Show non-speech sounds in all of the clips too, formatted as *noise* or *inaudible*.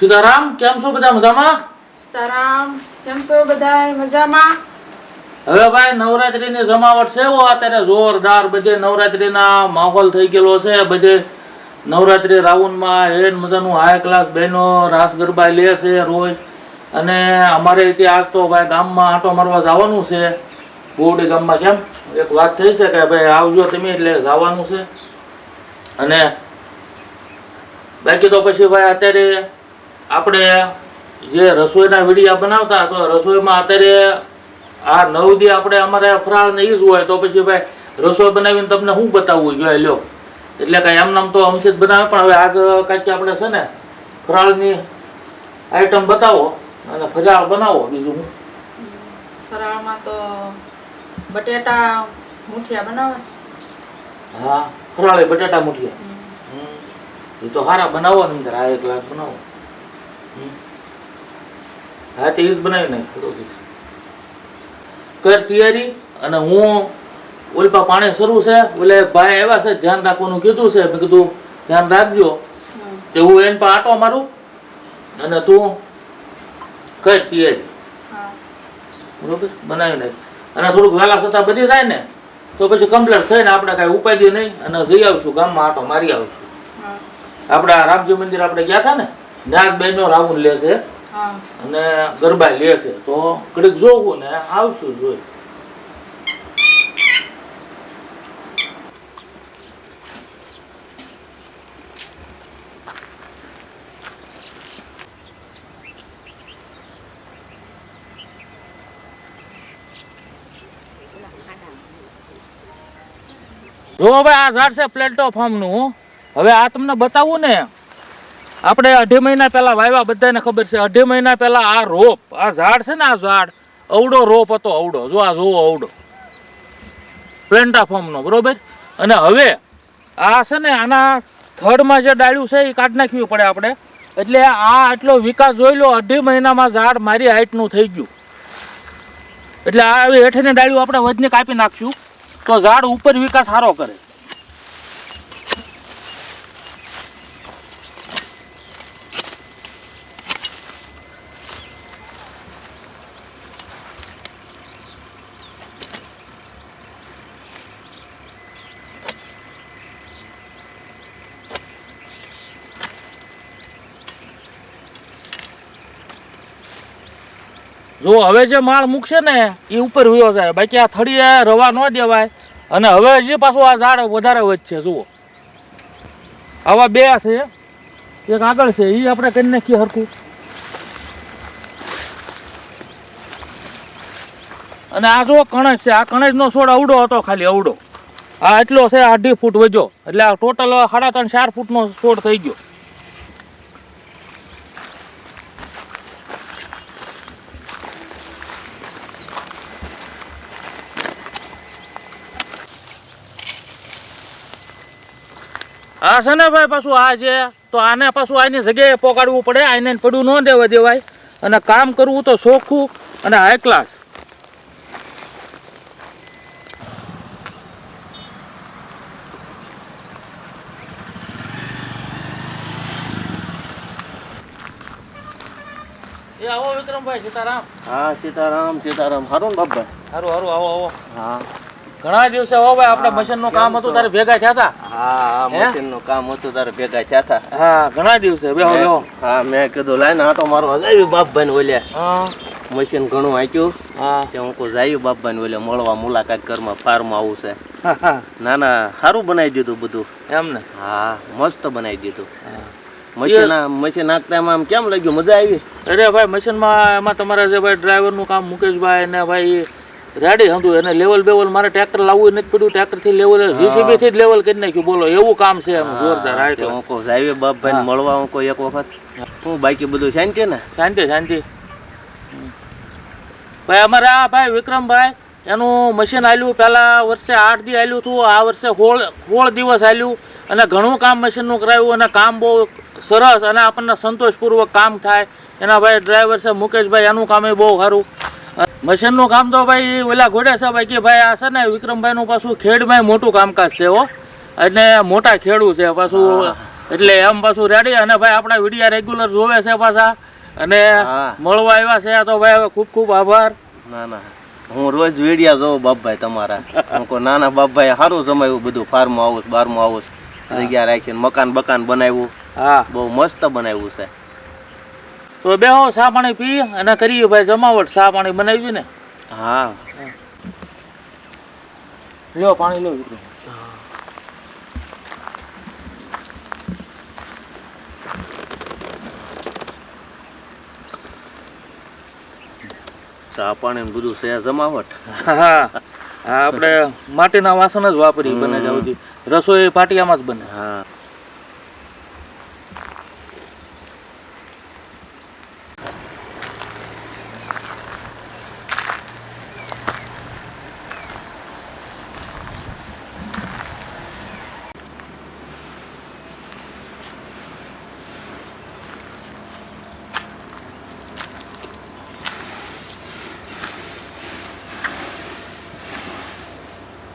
સીતારામ કેમ છો બધા મજામાં? સીતારામ કેમ છો બધાય? મજામાં? હવે ભાઈ નવરાત્રીની જમાવટ છે હો અત્યારે જોરદાર બધે નવરાત્રીના માહોલ થઈ ગયેલો છે. બધે નવરાત્રી રાઉન્ડમાં હેન મજાનું હાઈ ક્લાસ બહેનો રાસ ગરબા લે છે રોજ. અને અમારે ત્યાં આજ તો ભાઈ ગામમાં આંટો મારવા જવાનું છે. બોડી ગામમાં કેમ? એક વાત થઈ છે કે ભાઈ આવજો તમે એટલે જવાનું છે. અને બાકી તો પછી ભાઈ અત્યારે આપણે જે રસોઈના વિડીયા બનાવતા તો રસોઈમાં અત્યારે આ નવ દી આપણે અમારે ફરાળ ને જ હોય તો પછી ભાઈ રસોઈ બનાવીને તમને શું બતાવવું જોઈએ લ્યો એટલે કાંઈ એમ નામ તો અમશીત બનાવે પણ હવે આજ કાંઈક આપણે છે ને ફરાળની આઈટમ બતાવો અને ફરાળ બનાવો બીજું હું ફરાળમાં તો બટેટા મુઠિયા બનાવે છે. હા ફરાળે બટાટા મુઠિયા. એ તો સારા બનાવો ને અંદર આ એક લાખ બનાવો. હા તે જ બનાવી નાખ કર તૈયારી અને હું ઓલપા પાણી શરૂ છે. ઓલે ભાઈ આવ્યા છે ધ્યાન રાખવાનું કીધું છે. મેં કીધું ધ્યાન રાખજો. તે હું એને પા આટો મારું અને તું કર તૈયારી. બરોબર? બનાવી નાખ. અને થોડુંક વહેલા છતાં બની જાય ને તો પછી કમ્પ્લેટ થઈને આપણે કાંઈ ઉપાય નહીં અને જઈ આવીશું ગામમાં આટો મારી આવશું. આપણે રામજી મંદિર આપણે ગયા હતા ને? ત્યાં બહેનો રાવણ લે છે અને ગરબા લે છે. તો કડીક જોવું ને આવશું જોઈ જો ભાઈ આ ઝાડ છે પ્લેટોફોર્મનું હવે આ તમને બતાવું ને. આપણે અઢી મહિના પહેલાં વાવ્યા, બધાને ખબર છે. અઢી મહિના પહેલાં આ રોપ, આ ઝાડ છે ને, આ ઝાડ, અવડો રોપ હતો, અવડો. જો આ જોવો અવડો. પ્લેન્ટાફોર્મનો બરોબર? અને હવે આ છે ને, આના થડમાં જે ડાળ્યું છે, એ કાઢી નાખવી પડે આપણે. એટલે આ આટલો વિકાસ જોઈ લો, અઢી મહિનામાં ઝાડ મારી હાઇટનું થઈ ગયું. એટલે આ હેઠળની ડાળ્યું આપણે વધને કાપી નાખશું. તો ઝાડ ઉપર વિકાસ સારો કરે. જો હવે જે માળ મૂકશે ને, એ ઉપર વયો જાય. બાકી આ થળીએ રવા ન દેવાય. અને હવે હજી પાછું આ ઝાડ વધારે વધશે, જુઓ. આવા બે છે. એક આગળ છે. એ આપણે કરી નાખીએ હરખું. અને આ જો કણજ છે. આ કણજનો છોડ અવડો હતો ખાલી, અવડો. આ એટલો છે, અઢી ફૂટ વધ્યો. એટલે આ ટોટલ સાડા ત્રણ, ચાર ફૂટનો છોડ થઈ ગયો. આ છે ને ભાઈ પાછું આ છે. તો આને પાછું આની જગ્યાએ પોકાડવું પડે આને પડવું ન દેવા દેવાય. અને કામ કરવું તો ચોખ્ખું અને હાઈ ક્લાસ એ આવો વિક્રમભાઈ સીતારામ. હા સીતારામ સીતારામ. હારું ને બાપા સારું સારું આવો આવો. હા. ઘણા દિવસે ભાઈ આપણે મશીનનું કામ હતું તારે ભેગા થયા હતા. હા? મશીનનું કામ હતું તારે ભેગા થયા હતા. હા ઘણા દિવસે બેહો બેહો. હા મેં કીધું લાઈને આટો મારવા જાયું બાપભાઈ ને ઓલ્યા હા. મશીન ઘણું હાંક્યું હા. કે હું કહું જાયું બાપભાઈ ને ઓલ્યા મળવા મુલાકાત ઘરમાં ફાર્મ આવું છે. ના ના સારું બનાવી દીધું બધું. એમ ને? હા મસ્ત બનાવી દીધું. મશીન મશીન નાખતા એમાં આમ કેમ લાગ્યું? મજા આવી? અરે ભાઈ મશીનમાં એમાં તમારે જે ભાઈ ડ્રાઈવરનું કામ મુકેશભાઈ ને ભાઈ રેડી હતું. એને લેવલ બેવલ મારે ટ્રેક્ટર લાવવું નથી પડ્યું. ટ્રેક્ટરથી લેવલ જીસીબી થી જ લેવલ કરી નાખ્યું. બોલો એવું કામ છે એમ જોરદાર હા, કહું જાયું બાપભાઈ ને મળવા હું એક વખત. હું બાકી બધું શાંતિ ને? શાંતિ શાંતિ. ભાઈ અમારે આ ભાઈ વિક્રમભાઈ એનું મશીન આવ્યું પહેલા વર્ષે આઠ દી આવ્યું હતું આ વર્ષે હોળ હોળ દિવસ આવ્યું અને ઘણું કામ મશીનનું કરાવ્યું અને કામ બહુ સરસ અને આપણને સંતોષપૂર્વક કામ થાય. એના ભાઈ ડ્રાઈવર છે મુકેશભાઈ એનું કામ બહુ સારું. મશીનનું કામ તો ભાઈ ઓલા ઘોડે સાહેબ કે ભાઈ આ છે ને વિક્રમભાઈનું પાછું ખેડમાં મોટું કામકાજ છે હો. એટલે મોટા ખેડૂ છે પાછું એટલે એમ પાછું રેડી અને ભાઈ આપણા વિડીયા રેગ્યુલર જોવે છે પાછા. અને. મળવા આવ્યા છે તો ભાઈ હવે ખૂબ ખૂબ આભાર. ના ના. હું રોજ વિડિયા જોઉં બાપભાઈ તમારા. હું કહું નાના બાપભાઈ સારું જમાયું બધું ફાર્મ હાઉસ બારમું હાઉસ જગ્યા રાખીને મકાન બકાન બનાવ્યું. હા. બહુ મસ્ત બનાવ્યું છે. તો બેહો ચા પાણી પી અને કરીએ ભાઈ જમાવટ. ચા પાણી બનાવી ને. હા. લ્યો પાણી લો દીકરો. ચા પાણી બધું છે જમાવટ? હા આપણે માટીના વાસણ જ વાપરી બને ત્યાં રસોઈ પાટિયામાં જ બને. હા.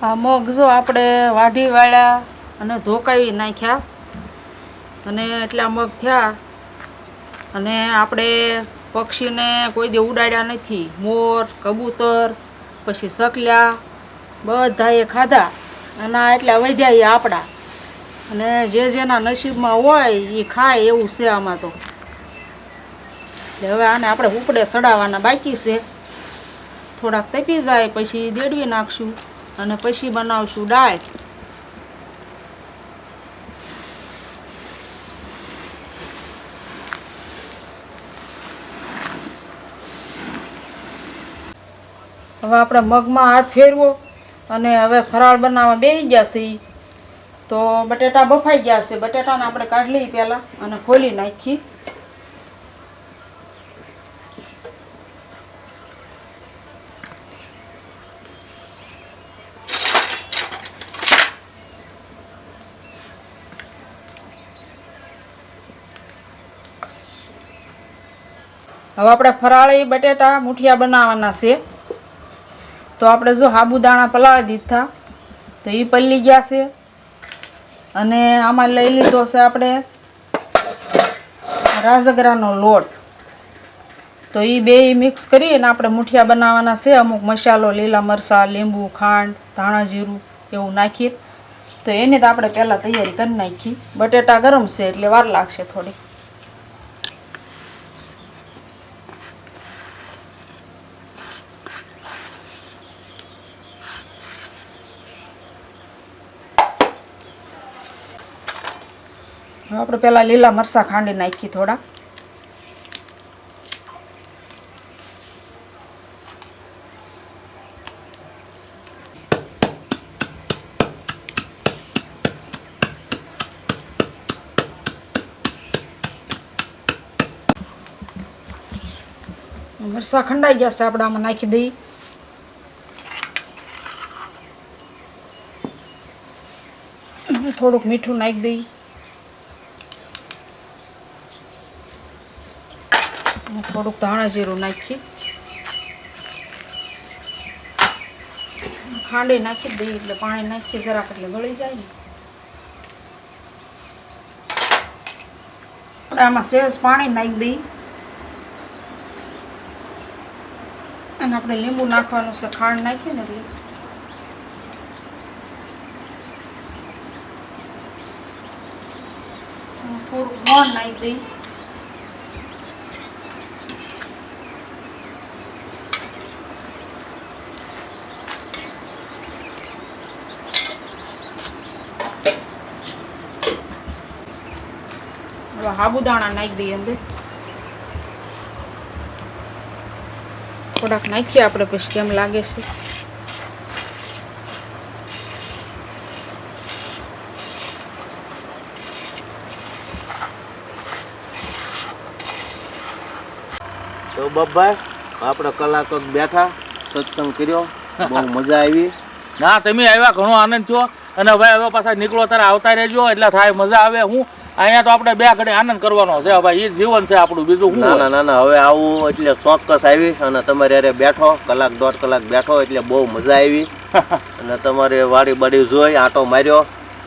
આ મગ જો આપણે વાઢી વાળ્યા અને ધોકાવી નાખ્યા. અને એટલા મગ થયા. અને આપણે પક્ષીને કોઈ દે ઉડાડ્યા નથી. મોર, કબૂતર, પછી સકલ્યા બધાએ ખાધા. અને એટલા વધ્યા એ આપણા. અને જે જેના નસીબમાં હોય એ ખાય એવું છે આમાં તો. હવે આને આપણે ઉપડે સડાવવાના બાકી છે. થોડાક તપી જાય, પછી દેડવી નાખશું. અને પછી બનાવશું દાળ. હવે આપણે મગમાં હાથ ફેરવો અને હવે ફરાળ બનાવવા બેસી ગયા છે ઈ. તો બટેટા બફાઈ ગયા છે. બટેટાને આપણે કાઢી લઈએ પહેલાં અને ખોલી નાખી હવે આપણે ફરાળી બટેટા મુઠિયા બનાવવાના છે. તો આપણે જો સાબુદાણા પલાળી દીધા, તો એ પલળી ગયા છે. અને આમાં લઈ લીધો છે આપણે રાજગરાનો લોટ. તો એ બે મિક્સ કરીને આપણે મુઠિયા બનાવવાના છે. અમુક મસાલો, લીલા મરચાં, લીંબુ, ખાંડ, ધાણા જીરું એવું નાખીએ. તો એની તો આપણે પહેલાં તૈયારી કરી નાખી. બટેટા ગરમ છે એટલે વાર લાગશે થોડી આપણે પહેલાં લીલા મરચાં ખાંડી નાખી થોડા. મરચાં ખંડાઈ ગયા છે, આપણે આમાં નાખી દઈએ. થોડુંક મીઠું નાખી દઈએ. થોડુંક ધાણા જીરું નાખી. ખાંડી નાખી દઈએ એટલે પાણી નાખી જરાક એટલે ગળી જાય. ને આપણે આમાં સહેજ પાણી નાખી દઈ અને આપણે લીંબુ નાખવાનું છે, ખાંડ નાખીએ ને એટલે. થોડું મોણ નાખી દઈએ. સાબુદાણા નાખી દઈએ અંદર. થોડાક નાખીએ આપણે પછી કેમ લાગે છે. તો બાપભાઈ આપણે કલાક બેઠા સત્સંગ કર્યો બહુ મજા આવી. *laughs* ના તમે આવ્યા ઘણો આનંદ થયો. અને ભાઈ હવે પાછા નીકળો ત્યારે આવતા રહેજો એટલે થાય મજા આવે. હું અહીંયા તો આપણે બે ઘડી આનંદ કરવાનો છે ભાઈ એ જીવન છે આપણું બીજું ના ના ના ના હવે આવું એટલે ચોક્કસ આવી અને તમારે અરે બેઠો કલાક દોઢ કલાક બેઠો એટલે બહુ મજા આવી. *laughs* અને તમારે વાડી બાડી જોઈ આટો માર્યો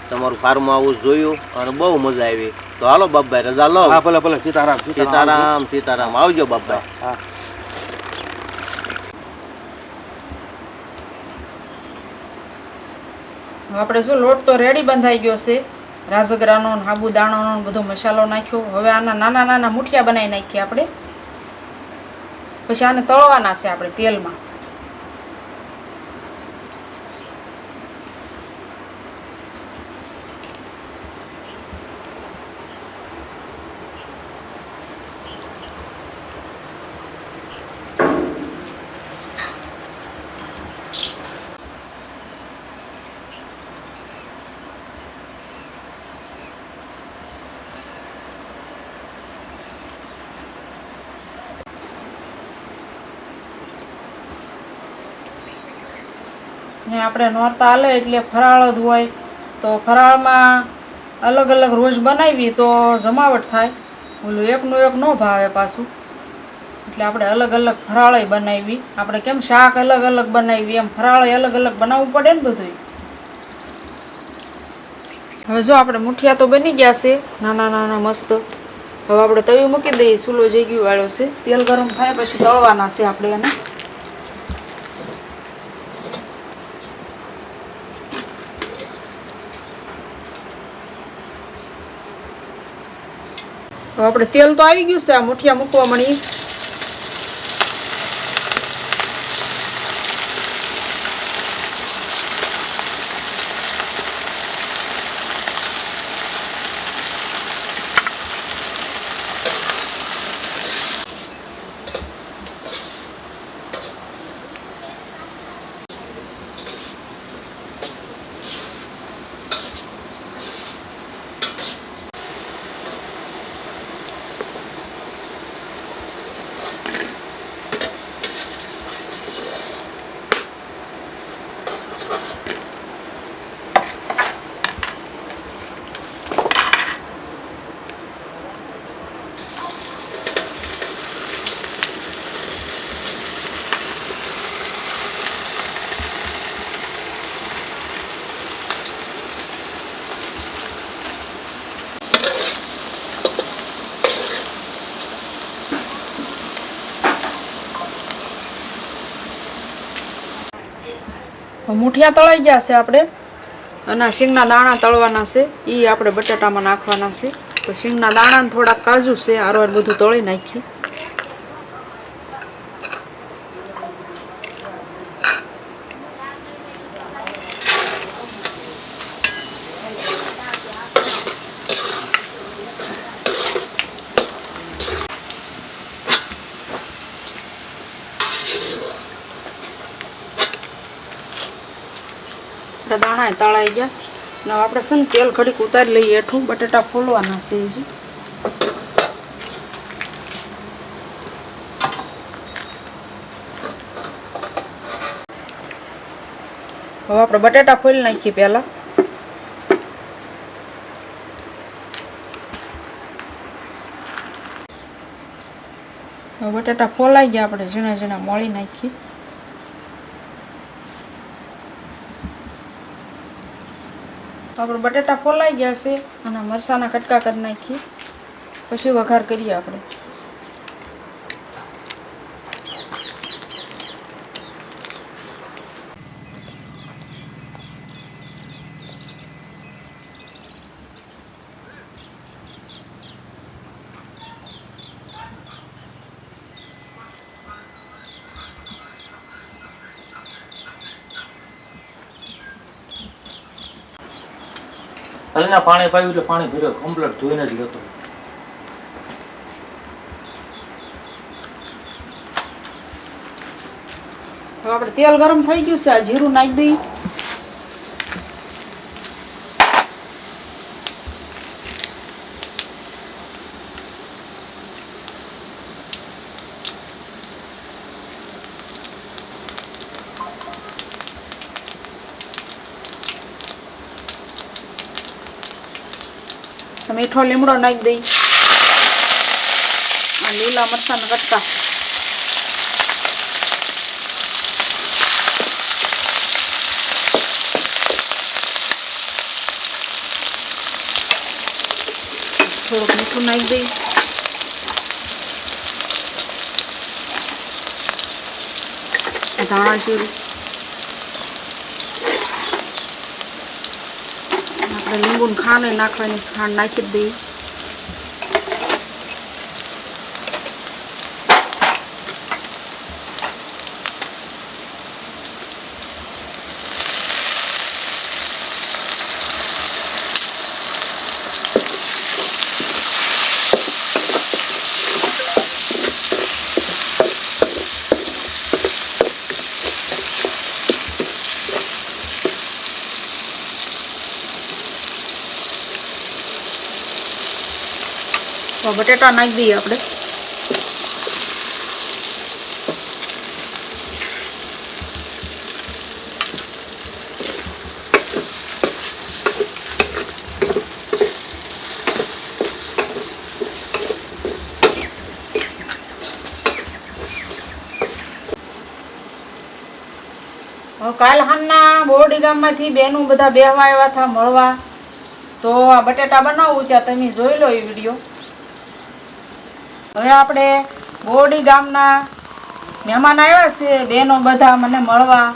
તમારું ફાર્મ હાઉસ જોયું અને બહુ મજા આવી. તો હાલો બાપભાઈ રજા લો. હા ભલે ભલે સીતારામ સીતારામ સીતારામ આવજો. બાપભાઈ. હા હવે આપણે શું લોટ તો રેડી બંધાઈ ગયો છે? રાજગરાનો સાબુદાણાનો બધો મસાલો નાખ્યો. હવે આના નાના નાના મુઠિયા બનાવી નાખીએ આપણે. પછી આને તળવાના છે આપણે તેલમાં. ને આપણે નોરતા હાલે એટલે ફરાળ જ હોય. તો ફરાળમાં અલગ અલગ રોજ બનાવી તો જમાવટ થાય. ઓલું એકનું એક ન ભાવે પાછું. એટલે આપણે અલગ અલગ ફરાળય બનાવી આપણે કેમ શાક અલગ અલગ બનાવી એમ ફરાળય અલગ અલગ બનાવવું પડે ને બધું હવે જો આપણે મુઠિયા તો બની ગયા છે, નાના નાના મસ્ત. હવે આપણે તવી મૂકી દઈએ, ચૂલો જઈ ગયું વાળો છે. તેલ ગરમ થાય પછી તળવાના છે આપણે એને. હવે આપણે તેલ તો આવી ગયું છે આ મુઠિયા મૂકવા મળી. મુઠિયા તળાઈ ગયા છે આપણે. અને શીંગના દાણા તળવાના છે. એ આપણે બટાટામાં નાખવાના છે. તો શીંગના દાણાને થોડાક કાજુ છે. હારવાર બધું તળી નાખીએ આપણા તળાઈ ગયા ને આપણે છે ને તેલ ઘડીક ઉતારી લઈએ એઠું બટેટા ફોલવાના છે હવે આપણે બટેટા ફોલી નાખીએ પહેલાં. બટેટા ફોલાઈ ગયા, આપણે ઝીણા ઝીણા મળી નાખીએ. આપણે બટેટા ફોલાઈ ગયા છે અને મરસાના કટકા કરી નાખીએ. પછી વઘાર કરીએ આપણે. હલના પાણી પાયું એટલે પાણી ભર્યો કમ્પ્લેટ ધોઈને જ લેતો. આપણે તેલ ગરમ થઈ ગયું છે, આ જીરું નાખી દઈએ. મીઠો લીમડો નાખી દઈ. અને લીલા મરચાંને કટકા. થોડુંક મીઠું નાખી દઈ. ધાણા જીરું. આપણે લીંબુની ખાંડ નાખવાની ખાંડ નાખી દઈએ બટેટા નાખી દઈએ આપણે. કાલ હાલના બોરડી ગામમાંથી બેનું બધા બેહવા આવ્યા હતા મળવા. તો આ બટેટા બનાવવું ત્યાં તમે જોઈ લો એ વીડિયો. હવે આપણે બોરડી ગામના મહેમાન આવ્યા છે બેનો બધા મને મળવા.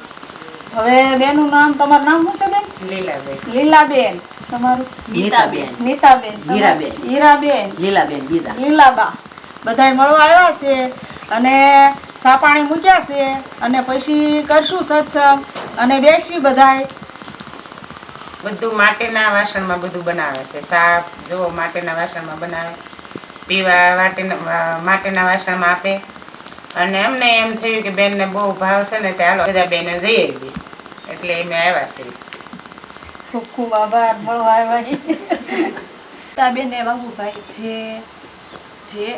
હવે બેનું નામ તમારું નામ શું છે બેન? લીલાબેન. લીલાબેન. તમારું? નીતાબેન. નીતાબેન? હીરાબેન. હીરાબેન. લીલાબેન ગીતા. લીલાબા. બધાય મળવા આવ્યા છે અને સાપાણી મૂક્યા છે અને પછી કરશું સત્સંગ અને બેસી બધાય. બધું માટેના વાસણમાં બધું બનાવે છે. સાપ જો માટેના વાસણમાં બનાવે. પીવા વાટીના માટીના વાસણમાં આપે. અને અમને એમ થયું કે બેનને બહુ ભાવ છે ને, તે હાલો બધા બેને જઈએ બી એટલે અમે આવ્યા છીએ. ખૂબ ખૂબ આભાર મળવા આવ્યા બેન ને બાબુભાઈ જે જે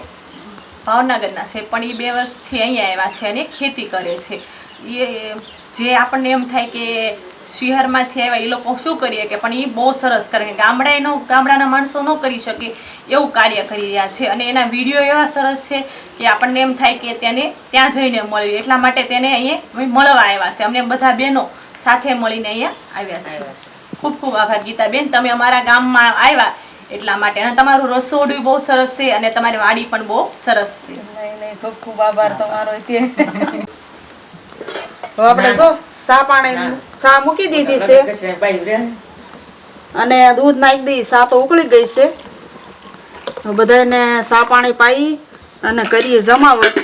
ભાવનગરના છે, પણ એ બે વર્ષથી અહીંયા આવ્યા છે અને ખેતી કરે છે. એ જે આપણને એમ થાય કે શહેરમાંથી આવ્યા એ લોકો શું કરીએ કે પણ એ બહુ સરસ કરે કે ગામડાનો ગામડાના માણસો ન કરી શકે એવું કાર્ય કરી રહ્યા છે. અને એના વીડિયો એવા સરસ છે કે આપણને એમ થાય કે તેને ત્યાં જઈને મળીએ. એટલા માટે તેને અહીંયા મળવા આવ્યા છે. અમને બધા બહેનો સાથે મળીને અહીંયા આવ્યા છે. ખૂબ ખૂબ આભાર ગીતાબેન. તમે અમારા ગામમાં આવ્યા એટલા માટે. અને તમારું રસોડું બહુ સરસ છે અને તમારી વાડી પણ બહુ સરસ છે. ખૂબ ખૂબ આભાર તમારો આપણે જો સા પાણી સા મૂકી દીધી છે. અને દૂધ નાખી દઈ સા તો ઉકળી ગઈ છે. બધાને સા પાણી પાઈ અને કરીએ જમાવટ.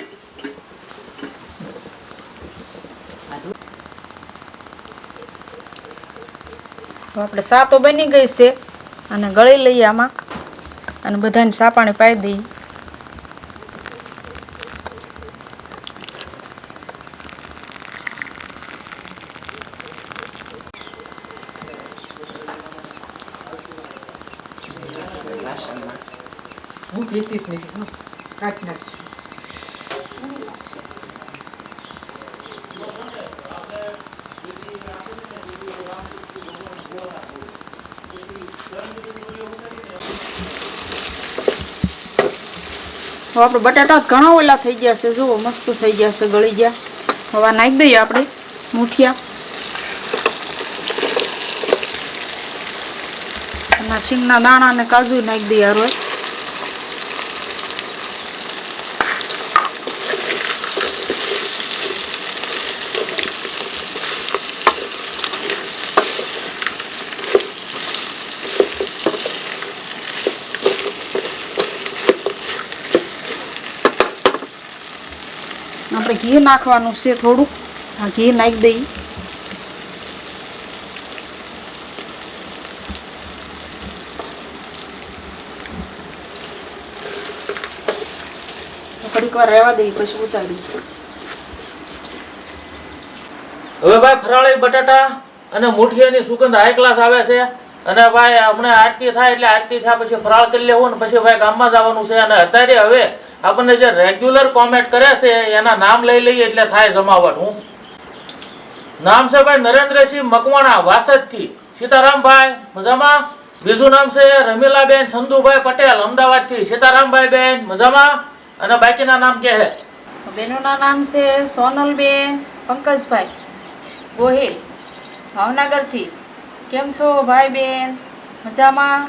આપણે સા તો બની ગઈ છે. અને ગળી લઈએ આમાં. અને બધાને સા પાણી પાઈ દઈએ. ભીતી જ નથી કાઢ નાખ હવે આપણે બટાટા ઘણા ઓલા થઈ ગયા છે, જુઓ, મસ્ત થઈ ગયા છે, ગળી ગયા. હવે નાખી દઈએ આપણે, મૂઠિયા. શીંગના દાણા અને કાજુ નાખી દઈએ હારો આપણે ઘી નાખવાનું છે થોડુંક આ ઘી નાખી દઈએ થોડીક વાર રહેવા દઈએ, પછી હવે ભાઈ ફરાળી બટાટા અને મુઠિયાની સુગંધ હાઈ ક્લાસ આવે છે. અને ભાઈ હમણાં આરતી થાય એટલે આરતી થયા પછી ફરાળ કરી લેવું ને પછી ભાઈ ગામમાં જવાનું છે. અને અત્યારે હવે આપણને જે રેગ્યુલર કોમેન્ટ કરે છે, એના નામ લઈ લઈએ એટલે થાય જમાવટ. હું નામ છે ભાઈ નરેન્દ્રસિંહ મકવાણા, વાસદથી. સીતારામભાઈ, મજામાં? બીજું નામ છે રમીલાબેન સંધુભાઈ પટેલ, અમદાવાદથી. સીતારામભાઈ બેન, મજામાં? અને બાકીના નામ કે હે? બેનોના નામ છે સોનલબેન, પંકજભાઈ, ગોહિલ, ભાવનગરથી. કેમ છો ભાઈ બેન? મજામાં?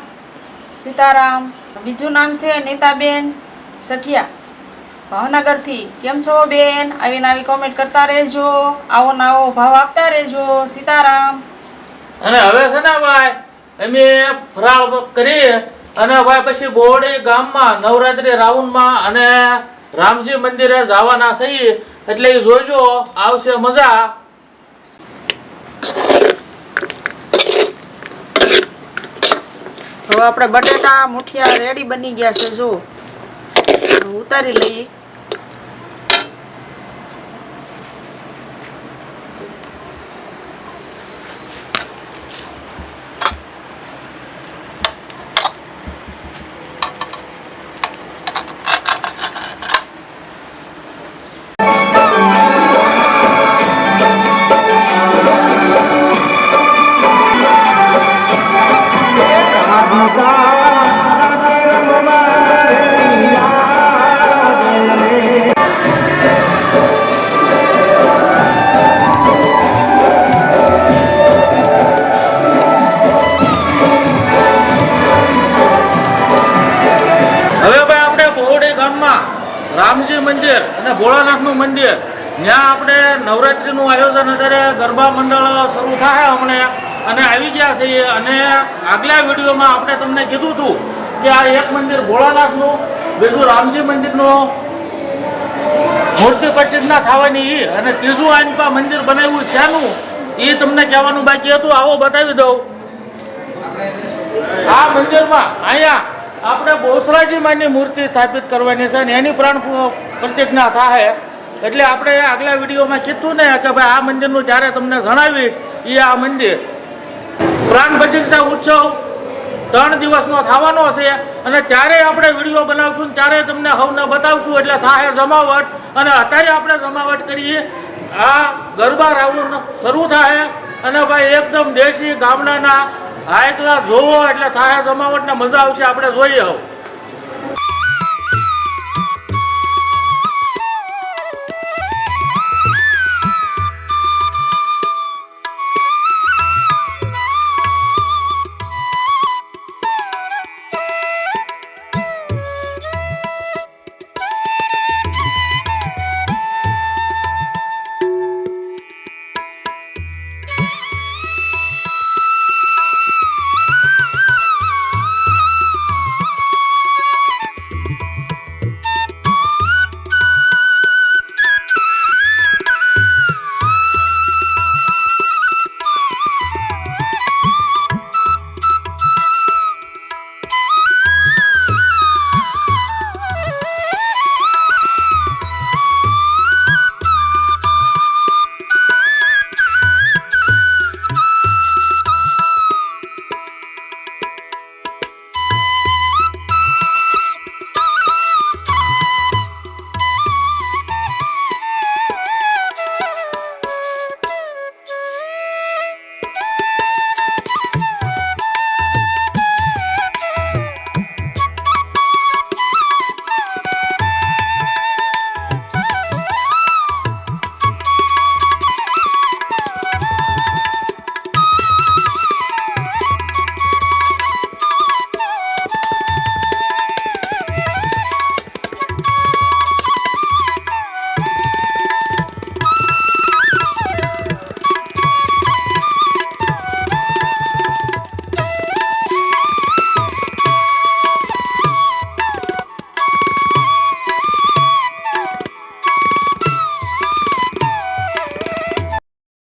સીતારામ. બીજું નામ છે નીતાબેન સઠિયા ભાવનગરથી કેમ છો બેન? આવી આવી કોમેન્ટ કરતા રહેજો. આવો નાવો ભાવ આપતા રહેજો. સીતારામ. અને હવે છે ને ભાઈ અમે ફરાળ કરી અને ભાઈ પછી બોડી ગામમાં નવરાત્રી રાઉન્ડમાં અને રામજી મંદિરે જવાના છીએ એટલે એ જોજો આવશે મજા. હવે આપણે બટેટા મુઠિયા રેડી બની ગયા છે જો ઉતારી લઈએ. મંદિર અને ભોળાનાથનું મંદિર. જ્યાં આપણે નવરાત્રિનું આયોજન અત્યારે ગરબા મંડળ શરૂ થાય હમણાં અને આવી ગયા છીએ. અને આગલા વિડીયોમાં આપણે તમને કીધું હતું કે આ એક મંદિર ભોળાનાથનું, બીજું રામજી મંદિરનું મૂર્તિ પ્રતિષ્ઠા થવાની એ અને ત્રીજું આનપા મંદિર બનાવ્યું શેનું? એ તમને કહેવાનું બાકી હતું. આવો બતાવી દઉં. આ મંદિરમાં અહીંયા આપણે બોસરાજી માની મૂર્તિ સ્થાપિત કરવાની છે અને એની પ્રાણ પ્રતિજ્ઞા થાય એટલે આપણે આગલા વિડીયોમાં કીધું ને કે ભાઈ આ મંદિરનું જ્યારે તમને જણાવીશ એ આ મંદિર. પ્રાણ પ્રતિષ્ઠા ઉત્સવ ત્રણ દિવસનો થવાનો છે અને ત્યારે આપણે વીડિયો બનાવશું ત્યારે તમને હવને બતાવશું એટલે થાય જમાવટ. અને અત્યારે આપણે જમાવટ કરીએ, આ ગરબા રાઉન્ડ શરૂ થાય અને ભાઈ એકદમ દેશી ગામડાના હાઈ એટલા જોવો એટલે થાય જમાવટ ને મજા આવશે આપણે જોઈએ હવે.